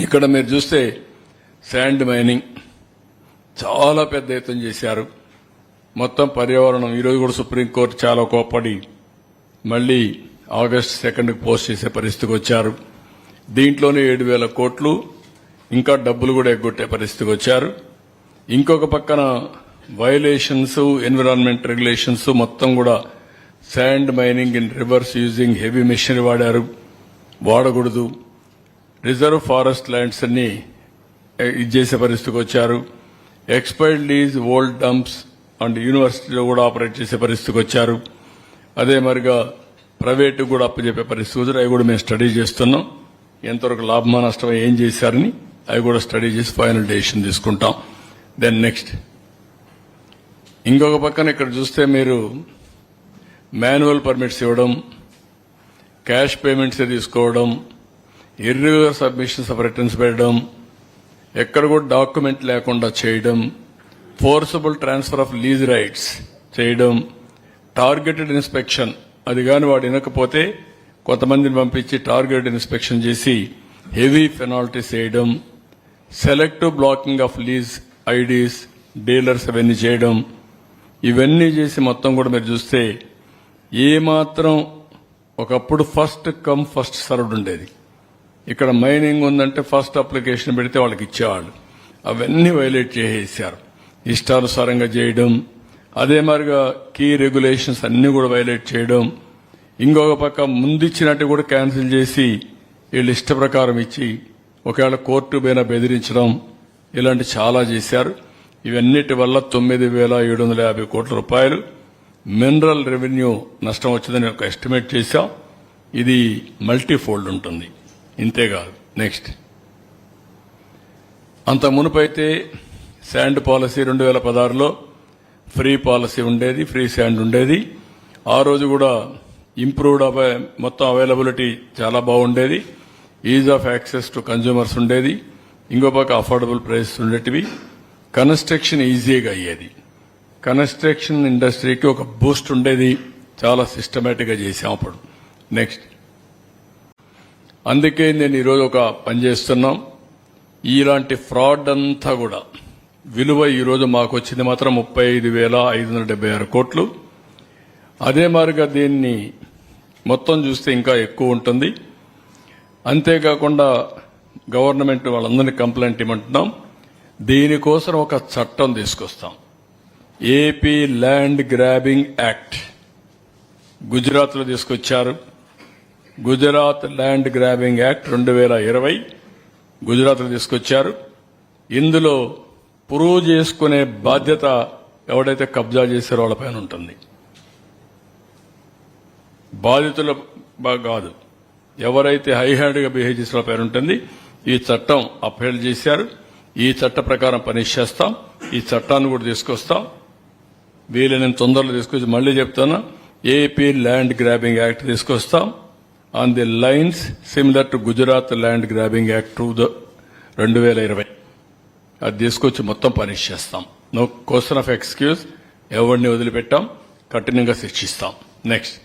ఇక్కడ మీరు చూస్తే శాండ్ మైనింగ్ చాలా పెద్ద ఎత్తున చేశారు. మొత్తం పర్యావరణం ఈరోజు కూడా సుప్రీంకోర్టు చాలా కోప్పడి మళ్ళీ ఆగస్ట్ సెకండ్కి పోస్ట్ చేసే పరిస్థితికి వచ్చారు. దీంట్లోనే ఏడు వేల కోట్లు ఇంకా డబ్బులు కూడా ఎగ్గొట్టే పరిస్థితికి వచ్చారు. ఇంకొక పక్కన వయలేషన్స్ ఎన్విరాన్మెంట్ రెగ్యులేషన్స్ మొత్తం కూడా sand mining in rivers using heavy machinery వాడారు. వాడకూడదు. రిజర్వ్ ఫారెస్ట్ ల్యాండ్స్ అన్ని ఇది చేసే పరిస్థితికి వచ్చారు. Expired lease old dumps and యూనివర్సిటీలో కూడా ఆపరేట్ చేసే పరిస్థితికి వచ్చారు. అదే మరిగా ప్రైవేటు కూడా అప్పచెప్పే పరిస్థితి వచ్చారు అవి కూడా మేము స్టడీ చేస్తున్నాం. ఎంతవరకు లాభమా నష్టం ఏం చేశారని అవి కూడా స్టడీ చేసి ఫైనల్ డెసిషన్ తీసుకుంటాం. దెన్ నెక్స్ట్ ఇంకొక పక్కన ఇక్కడ చూస్తే మీరు మాన్యువల్ పర్మిట్స్ ఇవ్వడం క్యాష్ పేమెంట్స్ తీసుకోవడం ఇర్రెగ్యులర్ సబ్మిషన్స్ ఆఫ్ రిటర్న్స్ పెట్టడం ఎక్కడ కూడా డాక్యుమెంట్ లేకుండా చేయడం forcible transfer of lease rights చేయడం టార్గెటెడ్ ఇన్స్పెక్షన్ అది కాని వాడు వినకపోతే కొంతమందిని పంపించి టార్గెటెడ్ ఇన్స్పెక్షన్ చేసి హెవీ పెనాల్టీస్ వేయడం selective blocking of lease IDs dealers అవన్నీ చేయడం ఇవన్నీ చేసి మొత్తం కూడా మీరు చూస్తే ఏమాత్రం ఒకప్పుడు ఫస్ట్ కమ్ ఫస్ట్ సర్వ్డ్ ఉండేది. ఇక్కడ మైనింగ్ ఉందంటే ఫస్ట్ అప్లికేషన్ పెడితే వాళ్ళకి ఇచ్చేవాళ్ళు. అవన్నీ వైలేట్ చేసేసారు ఇష్టానుసారంగా చేయడం అదే మాదిరిగా కీ రెగ్యులేషన్స్ అన్ని కూడా వైలేట్ చేయడం ఇంకొక పక్క ముందిచ్చినట్టు కూడా క్యాన్సిల్ చేసి వీళ్ళు ఇష్ట ప్రకారం ఇచ్చి ఒకవేళ కోర్టు పైన బెదిరించడం ఇలాంటి చాలా చేశారు. ఇవన్నిటి వల్ల తొమ్మిది వేల ఏడు వందల యాభై కోట్ల రూపాయలు మినరల్ రెవెన్యూ నష్టం వచ్చిందని ఒక ఎస్టిమేట్ చేశాం. ఇది మల్టీ ఫోల్డ్ ఉంటుంది. ఇంతేకాదు నెక్స్ట్ అంత మునుపైతే శాండ్ పాలసీ రెండు వేల పదహారులో ఫ్రీ పాలసీ ఉండేది ఫ్రీ శాండ్ ఉండేది. ఆ రోజు కూడా ఇంప్రూవ్డ్ అవై- మొత్తం అవైలబిలిటీ చాలా బాగుండేది. Ease of access to consumers ఉండేది. ఇంకో పక్క అఫోర్డబుల్ ప్రైస్ ఉండేటివి. కన్స్ట్రక్షన్ ఈజీగా అయ్యేది. కన్స్ట్రక్షన్ ఇండస్ట్రీకి ఒక బూస్ట్ ఉండేది. చాలా సిస్టమేటిక్గా చేసాం అప్పుడు. నెక్స్ట్ అందుకే నేను ఈరోజు ఒక పని చేస్తున్నాం. ఇలాంటి ఫ్రాడ్ అంతా కూడా విలువ ఈరోజు మాకు వచ్చింది మాత్రం ముప్పై ఐదు వేల ఐదు వందల డెబ్బై ఆరు కోట్లు. అదే మారిగా దీన్ని మొత్తం చూస్తే ఇంకా ఎక్కువ ఉంటుంది. అంతేకాకుండా గవర్నమెంట్ వాళ్ళందరినీ కంప్లైంట్ ఇవ్వమంటున్నాం. దీనికోసం ఒక చట్టం తీసుకొస్తాం. ఏపీ ల్యాండ్ గ్రాబింగ్ యాక్ట్ గుజరాత్లో తీసుకొచ్చారు. గుజరాత్ ల్యాండ్ గ్రాబింగ్ యాక్ట్ రెండు వేల ఇరవై గుజరాత్లో తీసుకొచ్చారు. ఇందులో ప్రూవ్ చేసుకునే బాధ్యత ఎవడైతే కబ్జా చేశారో వాళ్ళపైన ఉంటుంది. బాధితుల కాదు. ఎవరైతే హై హ్యాండ్గా బిహేవ్ చేసిన వాళ్ళ పైన ఉంటుంది. ఈ చట్టం అప్హెల్డ్ చేశారు. ఈ చట్ట ప్రకారం పని చేస్తాం. ఈ చట్టాన్ని కూడా తీసుకొస్తాం. వీలైనంత తొందరలో తీసుకొచ్చి మళ్ళీ చెప్తాను. ఏపీ ల్యాండ్ గ్రాబింగ్ యాక్ట్ తీసుకొస్తాం. On the lines similar to Gujarat land grabbing act two రెండు వేల ఇరవై. అది తీసుకొచ్చి మొత్తం పనిష్ చేస్తాం. నో క్వశ్చన్ ఆఫ్ ఎక్స్క్యూజ్ ఎవరిని వదిలిపెట్టాం కఠినంగా శిక్షిస్తాం. నెక్స్ట్